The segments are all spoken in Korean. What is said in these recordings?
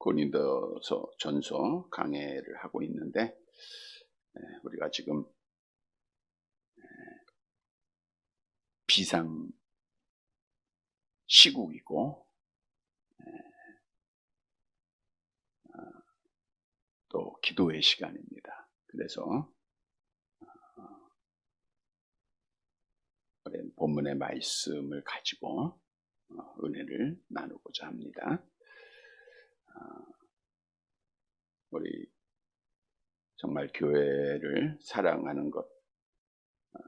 고린도서 전서 강해를 하고 있는데 예, 우리가 지금 예, 비상 시국이고 예, 아, 또 기도의 시간입니다. 그래서 어, 오랜 본문의 말씀을 가지고 어, 은혜를 나누고자 합니다. 아, 우리 정말 교회를 사랑하는 것 어,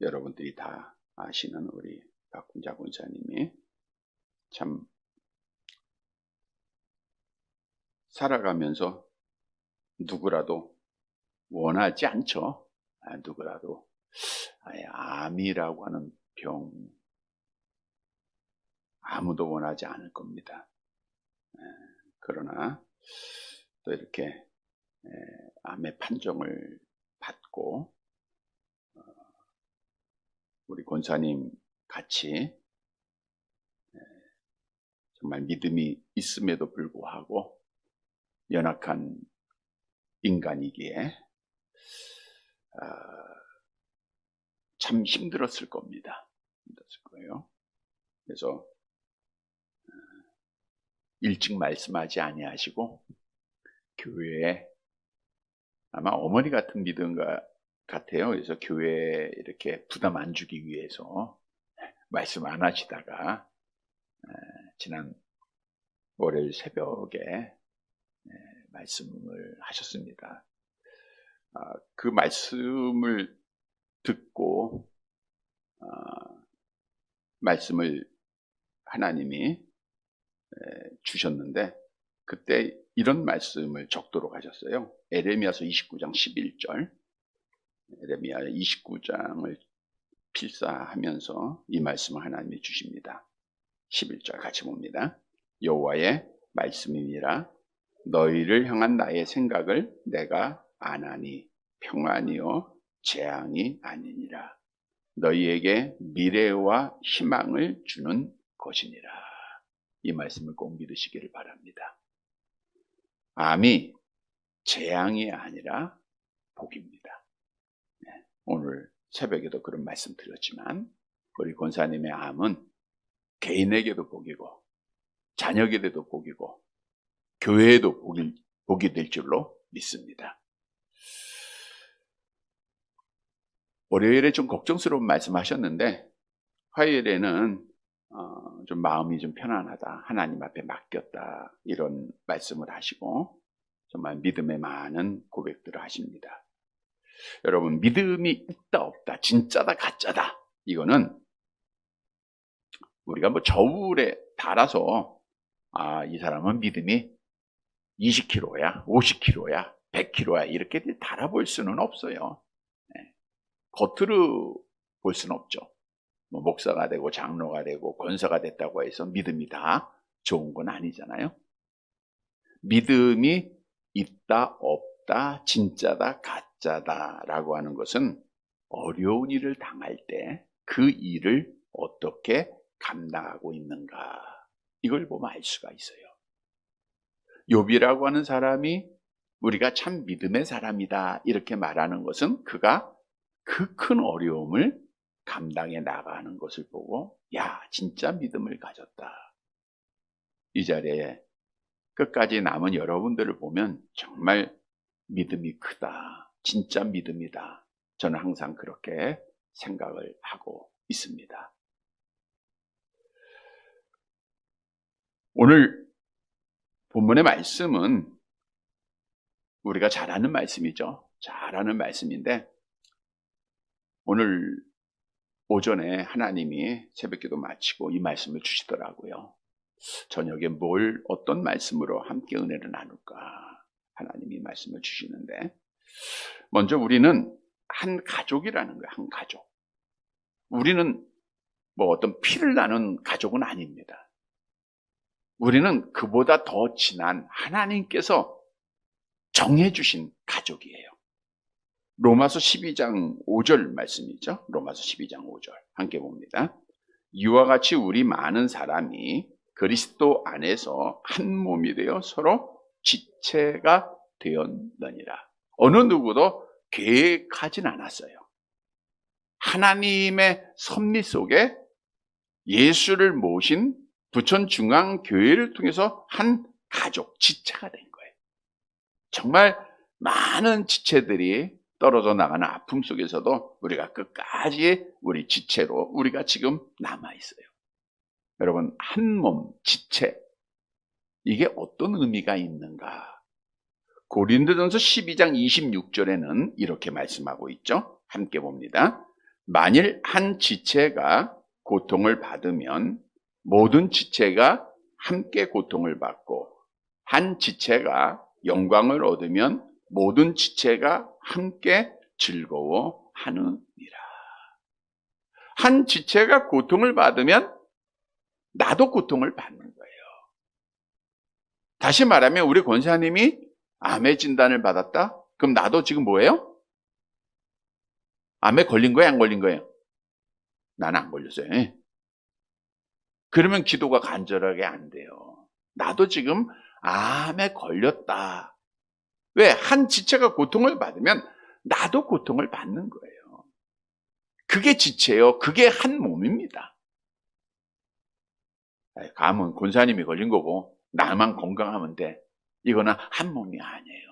여러분들이 다 아시는 우리 박군자 군사님이 참 살아가면서 누구라도 원하지 않죠. 아, 누구라도 아예 암이라고 하는 병 아무도 원하지 않을 겁니다. 에, 그러나 또 이렇게 에, 암의 판정을 받고 어, 우리 권사님 같이 에, 정말 믿음이 있음에도 불구하고 연약한 인간이기에 어, 참 힘들었을 겁니다. 힘들었을 거예요. 그래서 일찍 말씀하지 아니하시고 교회에 아마 어머니 같은 믿음 같아요. 그래서 교회에 이렇게 부담 안 주기 위해서 말씀 안 하시다가 지난 월요일 새벽에 말씀을 하셨습니다. 아, 그 말씀을 듣고 아, 말씀을 하나님이 주셨는데 그때 이런 말씀을 적도록 하셨어요. 에레미야서 29장 11절. 에레미야 29장을 필사하면서 이 말씀을 하나님이 주십니다. 11절 같이 봅니다. 여호와의 말씀이니라 너희를 향한 나의 생각을 내가 안하니 평안이요 재앙이 아니니라 너희에게 미래와 희망을 주는 것이니라. 이 말씀을 꼭 믿으시기를 바랍니다. 암이 재앙이 아니라 복입니다. 네, 오늘 새벽에도 그런 말씀 드렸지만 우리 권사님의 암은 개인에게도 복이고 자녀에게도 복이고 교회에도 복이, 복이 될 줄로 믿습니다. 월요일에 좀 걱정스러운 말씀 하셨는데 화요일에는 어, 좀 마음이 좀 편안하다. 하나님 앞에 맡겼다. 이런 말씀을 하시고 정말 믿음에 많은 고백들을 하십니다. 여러분, 믿음이 있다, 없다, 진짜다, 가짜다. 이거는 우리가 뭐 저울에 달아서 아, 이 사람은 믿음이 20kg야, 50kg야, 100kg야 이렇게 달아볼 수는 없어요. 네. 겉으로 볼 수는 없죠. 뭐 목사가 되고 장로가 되고 권사가 됐다고 해서 믿음이 다 좋은 건 아니잖아요. 믿음이 있다, 없다, 진짜다, 가짜다라고 하는 것은 어려운 일을 당할 때 그 일을 어떻게 감당하고 있는가 이걸 보면 알 수가 있어요. 욥이라고 하는 사람이 우리가 참 믿음의 사람이다 이렇게 말하는 것은 그가 그 큰 어려움을 감당해 나가는 것을 보고 야 진짜 믿음을 가졌다. 이 자리에 끝까지 남은 여러분들을 보면 정말 믿음이 크다. 진짜 믿음이다. 저는 항상 그렇게 생각을 하고 있습니다. 오늘 본문의 말씀은 우리가 잘 아는 말씀이죠. 잘 아는 말씀인데 오늘 오전에 하나님이 새벽기도 마치고 이 말씀을 주시더라고요. 저녁에 뭘 어떤 말씀으로 함께 은혜를 나눌까 하나님이 말씀을 주시는데 먼저 우리는 한 가족이라는 거예요. 한 가족. 우리는 뭐 어떤 피를 나눈 가족은 아닙니다. 우리는 그보다 더 진한 하나님께서 정해주신 가족이에요. 로마서 12장 5절 말씀이죠. 로마서 12장 5절 함께 봅니다. 이와 같이 우리 많은 사람이 그리스도 안에서 한 몸이 되어 서로 지체가 되었느니라. 어느 누구도 계획하진 않았어요. 하나님의 섭리 속에 예수를 모신 부천 중앙 교회를 통해서 한 가족 지체가 된 거예요. 정말 많은 지체들이 떨어져 나가는 아픔 속에서도 우리가 끝까지 우리 지체로 우리가 지금 남아 있어요. 여러분 한 몸 지체 이게 어떤 의미가 있는가? 고린도전서 12장 26절에는 이렇게 말씀하고 있죠. 함께 봅니다. 만일 한 지체가 고통을 받으면 모든 지체가 함께 고통을 받고 한 지체가 영광을 얻으면 모든 지체가 함께 즐거워하느니라. 한 지체가 고통을 받으면 나도 고통을 받는 거예요. 다시 말하면 우리 권사님이 암의 진단을 받았다? 그럼 나도 지금 뭐예요? 암에 걸린 거예요? 안 걸린 거예요? 나는 안 걸렸어요. 예. 그러면 기도가 간절하게 안 돼요. 나도 지금 암에 걸렸다. 왜? 한 지체가 고통을 받으면 나도 고통을 받는 거예요. 그게 지체예요. 그게 한 몸입니다. 감은 권사님이 걸린 거고 나만 건강하면 돼. 이거는 한 몸이 아니에요.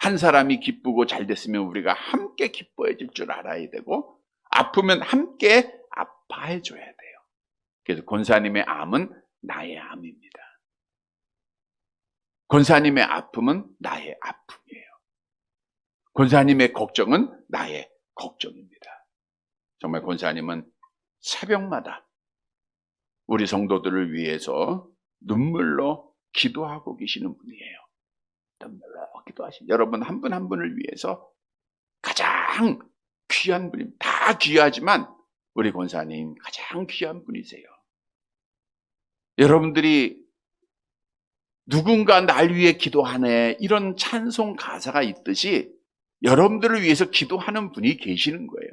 한 사람이 기쁘고 잘 됐으면 우리가 함께 기뻐해 줄줄 알아야 되고 아프면 함께 아파해 줘야 돼요. 그래서 권사님의 암은 나의. 권사님의 아픔은 나의 아픔이에요. 권사님의 걱정은 나의 걱정입니다. 정말 권사님은 새벽마다 우리 성도들을 위해서 눈물로 기도하고 계시는 분이에요. 눈물로 기도하신 여러분 한 분한 분을 위해서 가장 귀한 분입니다. 다 귀하지만 우리 권사님 가장 귀한 분이세요. 여러분들이 누군가 날 위해 기도하네 이런 찬송 가사가 있듯이 여러분들을 위해서 기도하는 분이 계시는 거예요.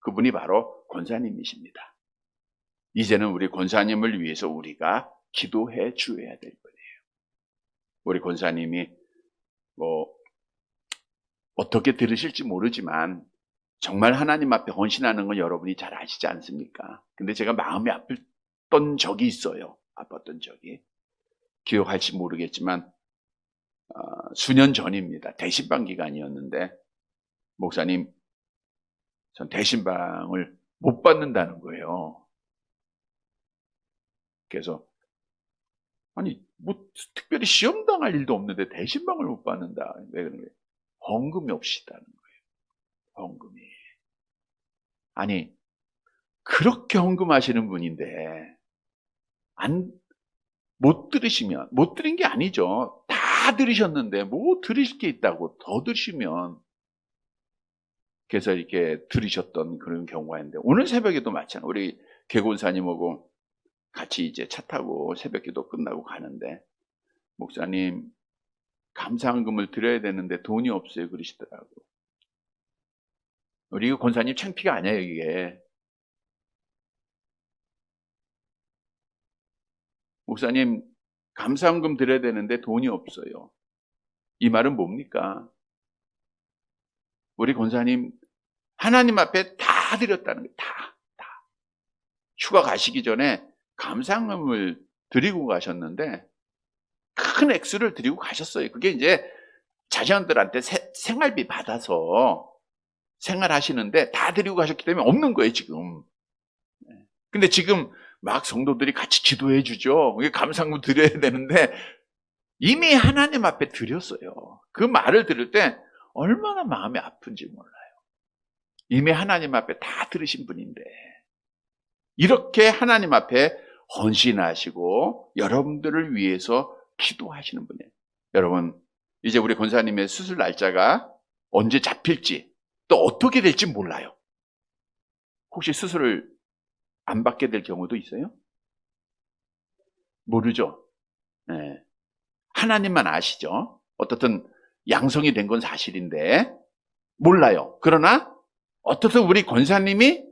그분이 바로 권사님이십니다. 이제는 우리 권사님을 위해서 우리가 기도해 주어야 될 거예요. 우리 권사님이 뭐 어떻게 들으실지 모르지만 정말 하나님 앞에 헌신하는 건 여러분이 잘 아시지 않습니까? 근데 제가 마음이 아팠던 적이 있어요. 아팠던 적이. 기억할지 모르겠지만 어, 수년 전입니다. 대신방 기간이었는데 목사님 전 대신방을 못 받는다는 거예요. 그래서 아니 뭐 특별히 시험 당할 일도 없는데 대신방을 못 받는다. 왜 그런 거예요? 헌금이 없이다는 거예요. 헌금이. 아니 그렇게 헌금하시는 분인데 안 못 들으시면 못 들은 게 아니죠. 다 들으셨는데 뭐 들으실 게 있다고 더 들으시면 그래서 이렇게 들으셨던 그런 경우가 있는데 오늘 새벽에도 마찬가지 우리 개곤사님하고 같이 이제 차 타고 새벽기도 끝나고 가는데 목사님 감사한금을 드려야 되는데 돈이 없어요 그러시더라고. 우리 권사님 창피가 아니에요 이게. 목사님 감사한금 드려야 되는데 돈이 없어요. 이 말은 뭡니까? 우리 권사님 하나님 앞에 다 드렸다는 거예요. 다, 다. 휴가 가시기 전에 감상금을 드리고 가셨는데 큰 액수를 드리고 가셨어요. 그게 이제 자녀들한테 세, 생활비 받아서 생활하시는데 다 드리고 가셨기 때문에 없는 거예요, 지금. 네. 근데 지금 막 성도들이 같이 기도해 주죠. 감상금 드려야 되는데 이미 하나님 앞에 드렸어요. 그 말을 들을 때 얼마나 마음이 아픈지 몰라요. 이미 하나님 앞에 다 들으신 분인데 이렇게 하나님 앞에 헌신하시고 여러분들을 위해서 기도하시는 분이에요. 여러분, 이제 우리 권사님의 수술 날짜가 언제 잡힐지 또 어떻게 될지 몰라요. 혹시 수술을 안 받게 될 경우도 있어요? 모르죠. 네. 하나님만 아시죠. 어떻든 양성이 된 건 사실인데 몰라요. 그러나 어떻든 우리 권사님이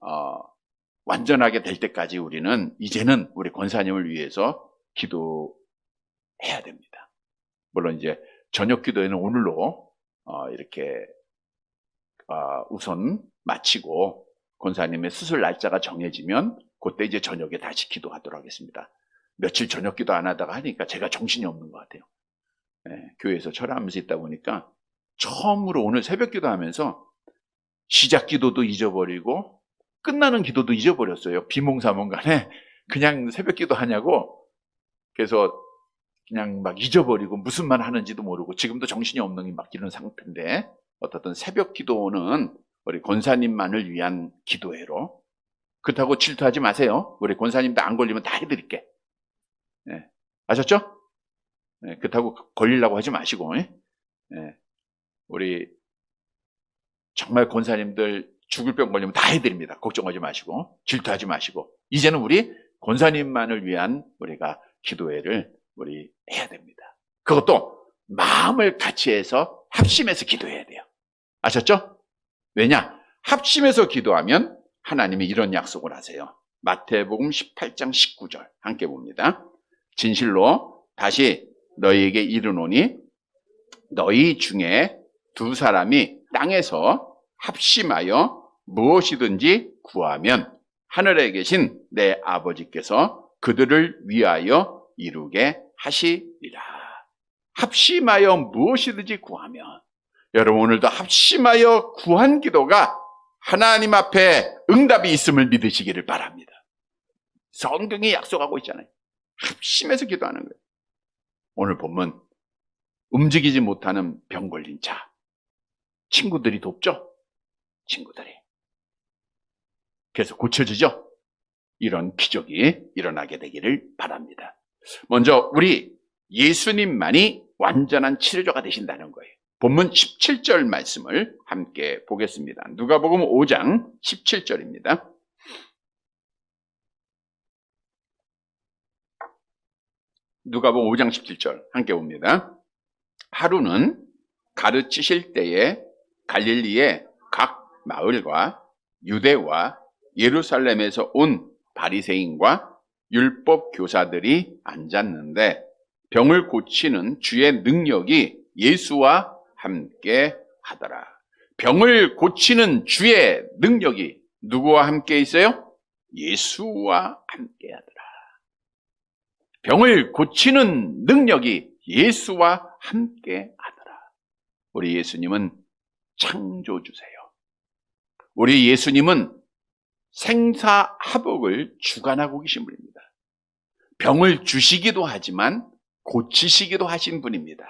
어, 완전하게 될 때까지 우리는 이제는 우리 권사님을 위해서 기도해야 됩니다. 물론 이제 저녁 기도에는 오늘로 어, 이렇게 어, 우선 마치고 권사님의 수술 날짜가 정해지면 그때 이제 저녁에 다시 기도하도록 하겠습니다. 며칠 저녁 기도 안 하다가 하니까 제가 정신이 없는 것 같아요. 예, 교회에서 철회하면서 있다 보니까 처음으로 오늘 새벽 기도하면서 시작 기도도 잊어버리고 끝나는 기도도 잊어버렸어요. 비몽사몽간에 그냥 새벽 기도하냐고 그래서 그냥 막 잊어버리고 무슨 말 하는지도 모르고 지금도 정신이 없는 막 이런 상태인데 어떻든 새벽 기도는 우리 권사님만을 위한 기도회로 그렇다고 질투하지 마세요. 우리 권사님도 안 걸리면 다 해드릴게. 예, 아셨죠? 예, 그렇다고 걸리려고 하지 마시고 예? 예, 우리 정말 권사님들 죽을 병 걸리면 다 해드립니다. 걱정하지 마시고 질투하지 마시고 이제는 우리 권사님만을 위한 우리가 기도회를 우리 해야 됩니다. 그것도 마음을 같이 해서 합심해서 기도해야 돼요. 아셨죠? 왜냐? 합심해서 기도하면 하나님이 이런 약속을 하세요. 마태복음 18장 19절 함께 봅니다. 진실로 다시 너희에게 이르노니 너희 중에 두 사람이 땅에서 합심하여 무엇이든지 구하면 하늘에 계신 내 아버지께서 그들을 위하여 이루게 하시리라. 합심하여 무엇이든지 구하면 여러분 오늘도 합심하여 구한 기도가 하나님 앞에 응답이 있음을 믿으시기를 바랍니다. 성경이 약속하고 있잖아요. 합심해서 기도하는 거예요. 오늘 보면 움직이지 못하는 병 걸린 자. 친구들이 돕죠? 친구들이. 그래서 고쳐지죠? 이런 기적이 일어나게 되기를 바랍니다. 먼저 우리 예수님만이 완전한 치료자가 되신다는 거예요. 본문 17절 말씀을 함께 보겠습니다. 누가복음 5장 17절입니다. 누가복음 5장 17절 함께 봅니다. 하루는 가르치실 때에 갈릴리의 각 마을과 유대와 예루살렘에서 온 바리새인과 율법 교사들이 앉았는데 병을 고치는 주의 능력이 예수와 함께 하더라. 병을 고치는 주의 능력이 누구와 함께 있어요? 예수와 함께 하더라. 병을 고치는 능력이 예수와 함께 하더라. 우리 예수님은 창조주세요. 우리 예수님은 생사화복을 주관하고 계신 분입니다. 병을 주시기도 하지만 고치시기도 하신 분입니다.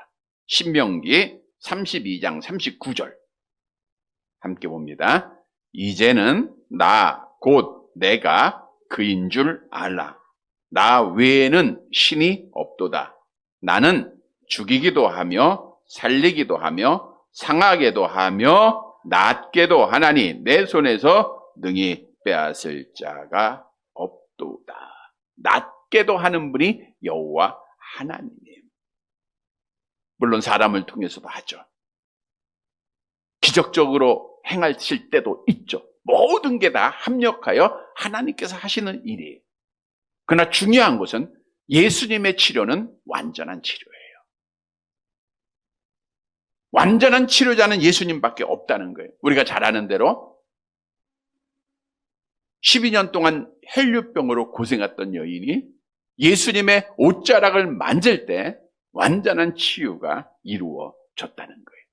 신명기 32장 39절 함께 봅니다. 이제는 나 곧 내가 그인 줄 알라. 나 외에는 신이 없도다. 나는 죽이기도 하며 살리기도 하며 상하게도 하며 낫게도 하나니 내 손에서 능히 빼앗을 자가 없도다. 낫게도 하는 분이 여호와 하나님. 물론 사람을 통해서도 하죠. 기적적으로 행하실 때도 있죠. 모든 게 다 합력하여 하나님께서 하시는 일이에요. 그러나 중요한 것은 예수님의 치료는 완전한 치료예요. 완전한 치료자는 예수님밖에 없다는 거예요. 우리가 잘 아는 대로 12년 동안 헬류병으로 고생했던 여인이 예수님의 옷자락을 만질 때 완전한 치유가 이루어졌다는 거예요.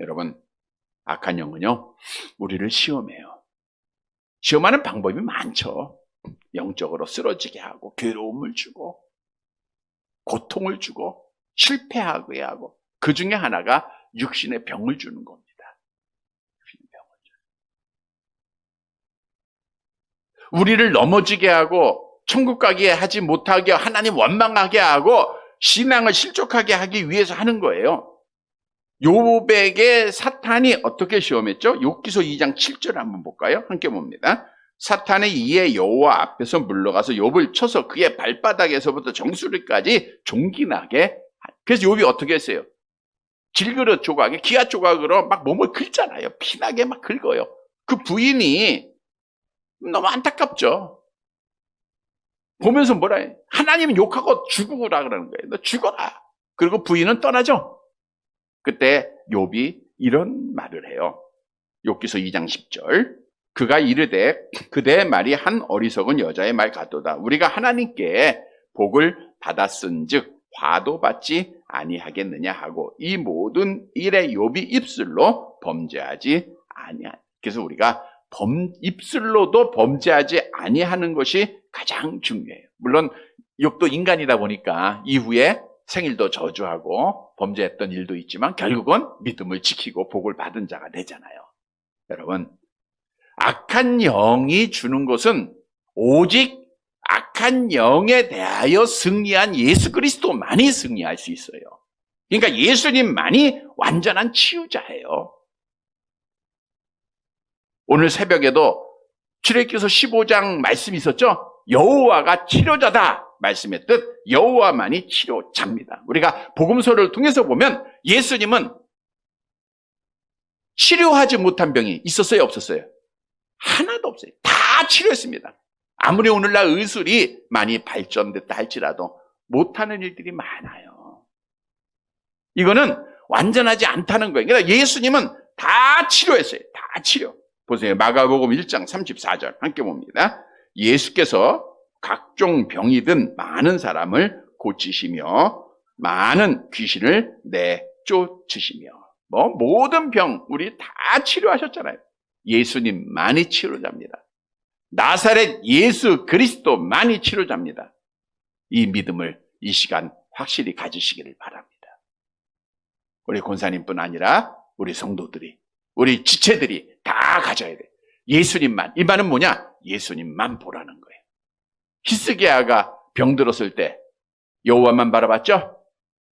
여러분, 악한 영은요, 우리를 시험해요. 시험하는 방법이 많죠. 영적으로 쓰러지게 하고, 괴로움을 주고, 고통을 주고, 실패하게 하고, 그 중에 하나가 육신의 병을 주는 겁니다. 우리를 넘어지게 하고, 천국 가게 하지 못하게 하나님 원망하게 하고, 신앙을 실족하게 하기 위해서 하는 거예요. 요백의 사탄이 어떻게 시험했죠? 욕기서 2장 7절 한번 볼까요? 함께 봅니다. 사탄의 이에 여호와 앞에서 물러가서 욥을 쳐서 그의 발바닥에서부터 정수리까지 종기나게 그래서 욥이 어떻게 했어요? 질그릇 조각에 기아 조각으로 막 몸을 긁잖아요. 피나게 막 긁어요. 그 부인이 너무 안타깝죠. 보면서 뭐라 해? 하나님은 욕하고 죽으라 그러는 거예요. 너 죽어라. 그리고 부인은 떠나죠. 그때 욥이 이런 말을 해요. 욥기서 2장 10절. 그가 이르되 그대의 말이 한 어리석은 여자의 말 같도다. 우리가 하나님께 복을 받았은즉 화도 받지 아니하겠느냐 하고 이 모든 일에 욥이 입술로 범죄하지 아니하. 그래서 우리가 범, 입술로도 범죄하지 아니하는 것이 가장 중요해요. 물론 욥도 인간이다 보니까 이후에 생일도 저주하고 범죄했던 일도 있지만 결국은 믿음을 지키고 복을 받은 자가 되잖아요. 여러분, 악한 영이 주는 것은 오직 악한 영에 대하여 승리한 예수 그리스도만이 승리할 수 있어요. 그러니까 예수님만이 완전한 치유자예요. 오늘 새벽에도 출애기서 15장 말씀 있었죠? 여호와가 치료자다 말씀의 뜻 여호와만이 치료자입니다. 우리가 복음서를 통해서 보면 예수님은 치료하지 못한 병이 있었어요, 없었어요? 하나도 없어요. 다 치료했습니다. 아무리 오늘날 의술이 많이 발전됐다 할지라도 못하는 일들이 많아요. 이거는 완전하지 않다는 거예요. 그러니까 예수님은 다 치료했어요. 다 치료. 보세요. 마가복음 1장 34절 함께 봅니다. 예수께서 각종 병이 든 많은 사람을 고치시며 많은 귀신을 내쫓으시며 뭐 모든 병 우리 다 치료하셨잖아요. 예수님만이 치료자입니다. 나사렛 예수 그리스도만이 치료자입니다. 이 믿음을 이 시간 확실히 가지시기를 바랍니다. 우리 권사님뿐 아니라 우리 성도들이 우리 지체들이 다 가져야 돼. 예수님만. 이 말은 뭐냐? 예수님만 보라는 거예요. 히스기야가 병들었을 때 여호와만 바라봤죠?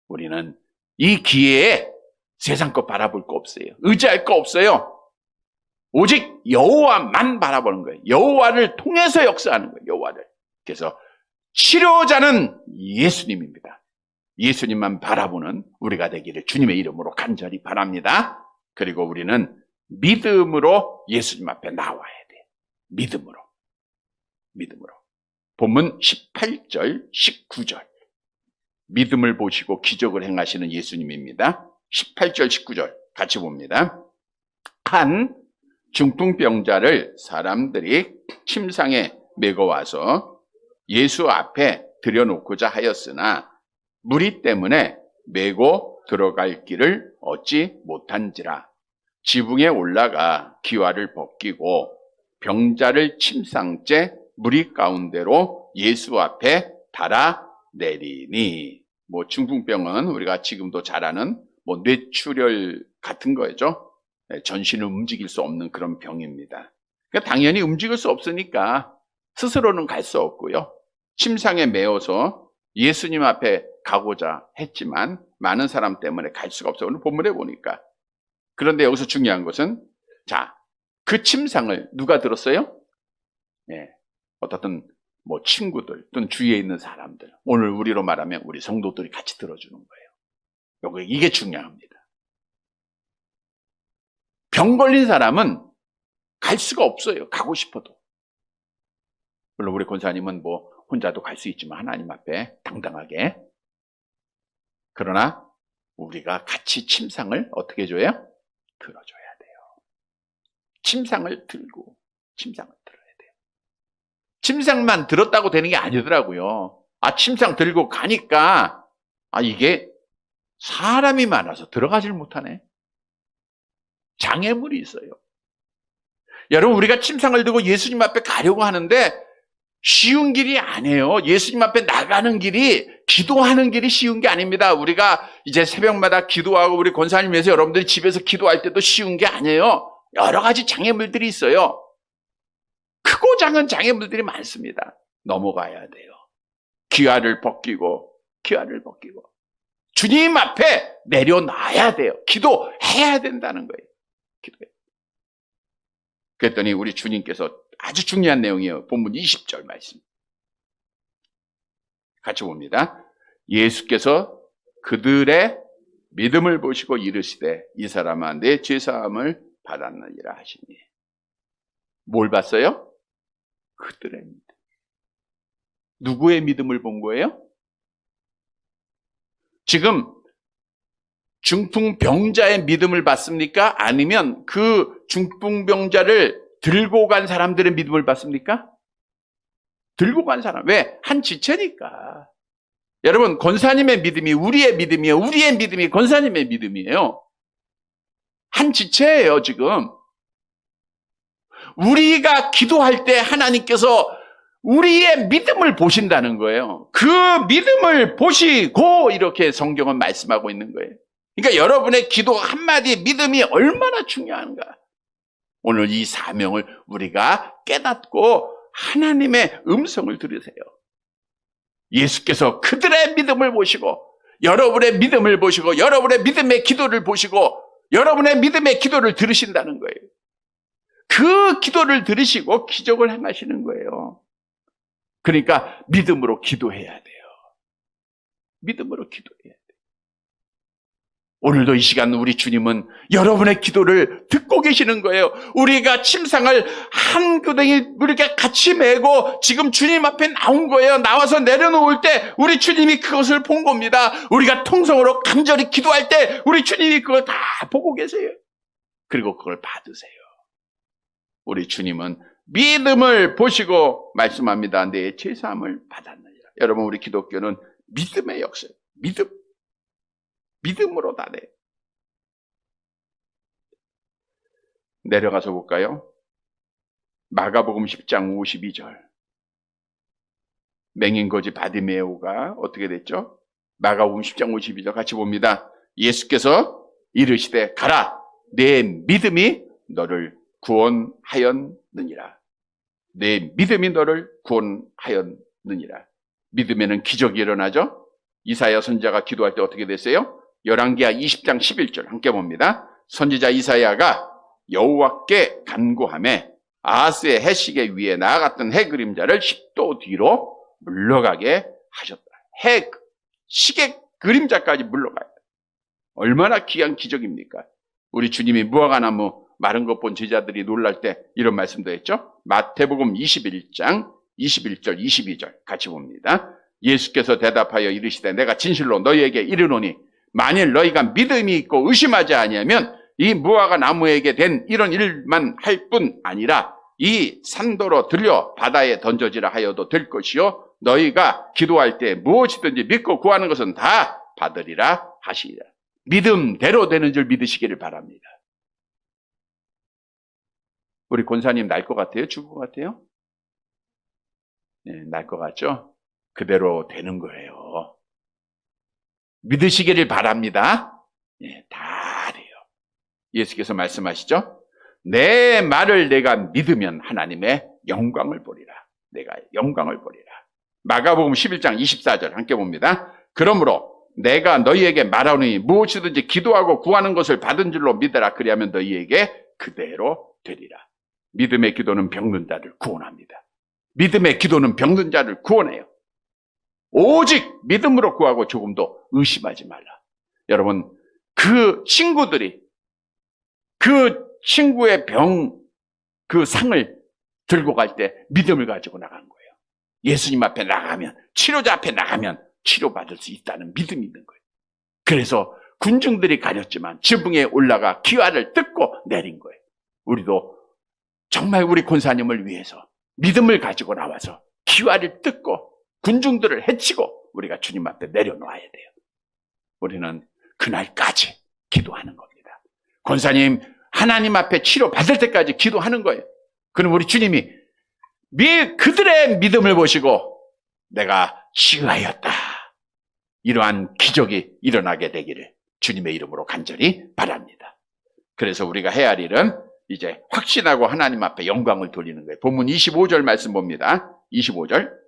우리는 이 기회에 세상 것 바라볼 거 없어요. 의지할 거 없어요. 오직 여호와만 바라보는 거예요. 여호와를 통해서 역사하는 거예요. 여호와를. 그래서 치료자는 예수님입니다. 예수님만 바라보는 우리가 되기를 주님의 이름으로 간절히 바랍니다. 그리고 우리는 믿음으로 예수님 앞에 나와야 돼. 믿음으로. 믿음으로. 본문 18절, 19절. 믿음을 보시고 기적을 행하시는 예수님입니다. 18절, 19절 같이 봅니다. 한 중풍병자를 사람들이 침상에 메고 와서 예수 앞에 들여놓고자 하였으나 무리 때문에 메고 들어갈 길을 얻지 못한지라 지붕에 올라가 기와를 벗기고 병자를 침상째 무리 가운데로 예수 앞에 달아 내리니 뭐 중풍병은 우리가 지금도 잘 아는 뭐 뇌출혈 같은 거죠. 네, 전신을 움직일 수 없는 그런 병입니다. 그러니까 당연히 움직일 수 없으니까 스스로는 갈 수 없고요. 침상에 메어서 예수님 앞에 가고자 했지만 많은 사람 때문에 갈 수가 없어요. 오늘 본문에 보니까. 그런데 여기서 중요한 것은 자, 그 침상을 누가 들었어요? 예. 어떻든 뭐 친구들 또는 주위에 있는 사람들. 오늘 우리로 말하면 우리 성도들이 같이 들어주는 거예요. 여기 이게 중요합니다. 병 걸린 사람은 갈 수가 없어요. 가고 싶어도. 물론 우리 권사님은 뭐 혼자도 갈 수 있지만 하나님 앞에 당당하게. 그러나 우리가 같이 침상을 어떻게 줘요? 들어줘야 돼요. 침상을 들고 침상을 들어야 돼요. 침상만 들었다고 되는 게 아니더라고요. 아 침상 들고 가니까 아 이게 사람이 많아서 들어가질 못하네. 장애물이 있어요. 여러분 우리가 침상을 들고 예수님 앞에 가려고 하는데 쉬운 길이 아니에요. 예수님 앞에 나가는 길이 기도하는 길이 쉬운 게 아닙니다. 우리가 이제 새벽마다 기도하고 우리 권사님 위해서 여러분들이 집에서 기도할 때도 쉬운 게 아니에요. 여러 가지 장애물들이 있어요. 크고 작은 장애물들이 많습니다. 넘어가야 돼요. 귀화를 벗기고 귀화를 벗기고 주님 앞에 내려놔야 돼요. 기도해야 된다는 거예요. 기도해. 그랬더니 우리 주님께서 아주 중요한 내용이에요. 본문 20절 말씀. 같이 봅니다. 예수께서 그들의 믿음을 보시고 이르시되 이 사람아 내 죄사함을 받았느니라 하시니 뭘 봤어요? 그들의 믿음. 누구의 믿음을 본 거예요? 지금 중풍병자의 믿음을 받습니까? 아니면 그 중풍병자를 들고 간 사람들의 믿음을 받습니까? 들고 간 사람. 왜? 한 지체니까. 여러분, 권사님의 믿음이 우리의 믿음이에요. 우리의 믿음이 권사님의 믿음이에요. 한 지체예요, 지금. 우리가 기도할 때 하나님께서 우리의 믿음을 보신다는 거예요. 그 믿음을 보시고 이렇게 성경은 말씀하고 있는 거예요. 그러니까 여러분의 기도 한마디 믿음이 얼마나 중요한가. 오늘 이 사명을 우리가 깨닫고 하나님의 음성을 들으세요. 예수께서 그들의 믿음을 보시고 여러분의 믿음을 보시고 여러분의 믿음의 기도를 보시고 여러분의 믿음의 기도를 들으신다는 거예요. 그 기도를 들으시고 기적을 행하시는 거예요. 그러니까 믿음으로 기도해야 돼요. 믿음으로 기도해야 돼요. 오늘도 이 시간 우리 주님은 여러분의 기도를 듣고 계시는 거예요. 우리가 침상을 한 구덩이 우리가 같이 메고 지금 주님 앞에 나온 거예요. 나와서 내려놓을 때 우리 주님이 그것을 본 겁니다. 우리가 통성으로 간절히 기도할 때 우리 주님이 그걸 다 보고 계세요. 그리고 그걸 받으세요. 우리 주님은 믿음을 보시고 말씀합니다. 내 제사함을 받았느니라. 여러분 우리 기독교는 믿음의 역사예요. 믿음. 믿음으로 다 돼. 내려가서 볼까요? 마가복음 10장 52절. 맹인거지 바디메오가 어떻게 됐죠? 마가복음 10장 52절 같이 봅니다. 예수께서 이르시되 가라 내 믿음이 너를 구원하였느니라. 내 믿음이 너를 구원하였느니라. 믿음에는 기적이 일어나죠? 이사야 선자가 기도할 때 어떻게 됐어요? 열왕기하 20장 11절 함께 봅니다. 선지자 이사야가 여호와께 간구함에 아하스의 해시계 위에 나아갔던 해 그림자를 10도 뒤로 물러가게 하셨다. 해 시계 그림자까지 물러가요. 얼마나 귀한 기적입니까? 우리 주님이 무화과나무 마른 것 본 제자들이 놀랄 때 이런 말씀도 했죠. 마태복음 21장 21절 22절 같이 봅니다. 예수께서 대답하여 이르시되 내가 진실로 너희에게 이르노니 만일 너희가 믿음이 있고 의심하지 아니하면 이 무화과 나무에게 된 이런 일만 할 뿐 아니라 이 산도로 들려 바다에 던져지라 하여도 될 것이요 너희가 기도할 때 무엇이든지 믿고 구하는 것은 다 받으리라 하시리라. 믿음대로 되는 줄 믿으시기를 바랍니다. 우리 권사님 날 것 같아요? 죽을 것 같아요? 네, 날 것 같죠? 그대로 되는 거예요. 믿으시기를 바랍니다. 예, 다 돼요. 예수께서 말씀하시죠? 내 말을 내가 믿으면 하나님의 영광을 보리라. 내가 영광을 보리라. 마가복음 11장 24절 함께 봅니다. 그러므로 내가 너희에게 말하노니 무엇이든지 기도하고 구하는 것을 받은 줄로 믿어라. 그리하면 너희에게 그대로 되리라. 믿음의 기도는 병든 자를 구원합니다. 믿음의 기도는 병든 자를 구원해요. 오직 믿음으로 구하고 조금도 의심하지 말라. 여러분, 그 친구들이 그 친구의 병, 그 상을 들고 갈 때 믿음을 가지고 나간 거예요. 예수님 앞에 나가면, 치료자 앞에 나가면 치료받을 수 있다는 믿음이 있는 거예요. 그래서 군중들이 가렸지만 지붕에 올라가 기와를 뜯고 내린 거예요. 우리도 정말 우리 권사님을 위해서 믿음을 가지고 나와서 기와를 뜯고 군중들을 해치고 우리가 주님 앞에 내려놓아야 돼요. 우리는 그날까지 기도하는 겁니다. 권사님 하나님 앞에 치료 받을 때까지 기도하는 거예요. 그럼 우리 주님이 그들의 믿음을 보시고 내가 치유하였다. 이러한 기적이 일어나게 되기를 주님의 이름으로 간절히 바랍니다. 그래서 우리가 해야 할 일은 이제 확신하고 하나님 앞에 영광을 돌리는 거예요. 본문 25절 말씀 봅니다. 25절.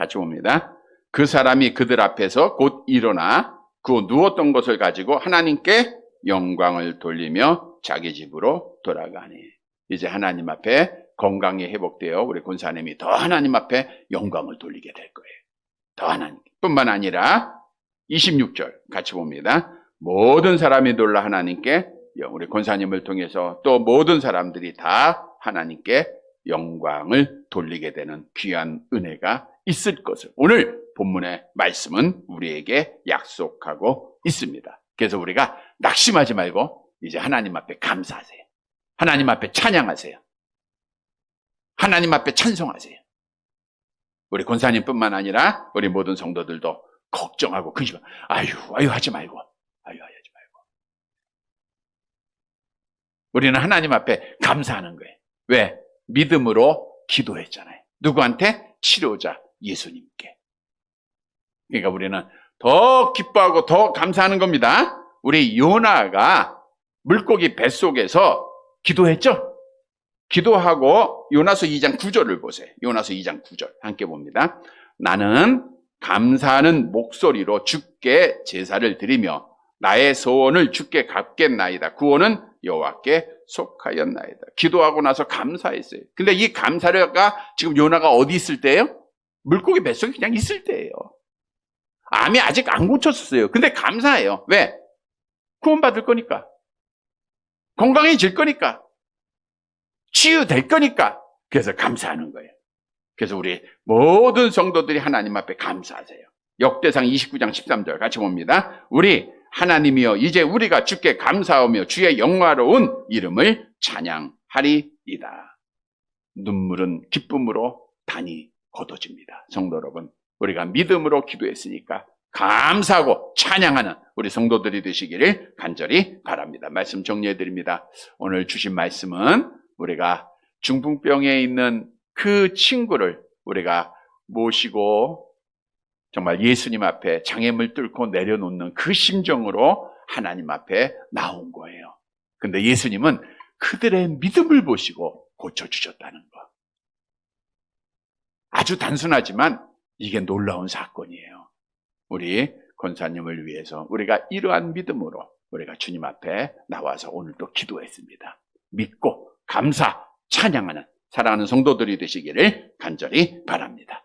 같이 봅니다. 그 사람이 그들 앞에서 곧 일어나 그 누웠던 것을 가지고 하나님께 영광을 돌리며 자기 집으로 돌아가니. 이제 하나님 앞에 건강이 회복되어 우리 군사님이 더 하나님 앞에 영광을 돌리게 될 거예요. 더 하나님. 뿐만 아니라 26절 같이 봅니다. 모든 사람이 놀라 하나님께 우리 권사님을 통해서 또 모든 사람들이 다 하나님께 영광을 돌리게 되는 귀한 은혜가 있을 것을 오늘 본문의 말씀은 우리에게 약속하고 있습니다. 그래서 우리가 낙심하지 말고 이제 하나님 앞에 감사하세요. 하나님 앞에 찬양하세요. 하나님 앞에 찬송하세요. 우리 권사님뿐만 아니라 우리 모든 성도들도 걱정하고 근심, 아유, 아유 하지 말고, 아유, 아유 하지 말고. 우리는 하나님 앞에 감사하는 거예요. 왜? 믿음으로 기도했잖아요. 누구한테? 치료자 예수님께. 그러니까 우리는 더 기뻐하고 더 감사하는 겁니다. 우리 요나가 물고기 뱃속에서 기도했죠? 기도하고 요나서 2장 9절을 보세요. 요나서 2장 9절 함께 봅니다. 나는 감사하는 목소리로 주께 제사를 드리며 나의 소원을 주께 갚겠나이다. 구원은 여호와께 속하였나이다. 기도하고 나서 감사했어요. 근데 이 감사가 지금 요나가 어디 있을 때예요? 물고기 뱃속에 그냥 있을 때예요. 암이 아직 안 고쳤었어요. 근데 감사해요. 왜? 구원받을 거니까. 건강해질 거니까. 치유될 거니까. 그래서 감사하는 거예요. 그래서 우리 모든 성도들이 하나님 앞에 감사하세요. 역대상 29장 13절 같이 봅니다. 우리 하나님이여 이제 우리가 주께 감사하며 주의 영화로운 이름을 찬양하리이다. 눈물은 기쁨으로 단이 걷어집니다. 성도 여러분, 우리가 믿음으로 기도했으니까 감사하고 찬양하는 우리 성도들이 되시기를 간절히 바랍니다. 말씀 정리해 드립니다. 오늘 주신 말씀은 우리가 중풍병에 있는 그 친구를 우리가 모시고 정말 예수님 앞에 장애물 뚫고 내려놓는 그 심정으로 하나님 앞에 나온 거예요. 근데 예수님은 그들의 믿음을 보시고 고쳐주셨다는 것. 아주 단순하지만 이게 놀라운 사건이에요. 우리 권사님을 위해서 우리가 이러한 믿음으로 우리가 주님 앞에 나와서 오늘 또 기도했습니다. 믿고 감사, 찬양하는 사랑하는 성도들이 되시기를 간절히 바랍니다.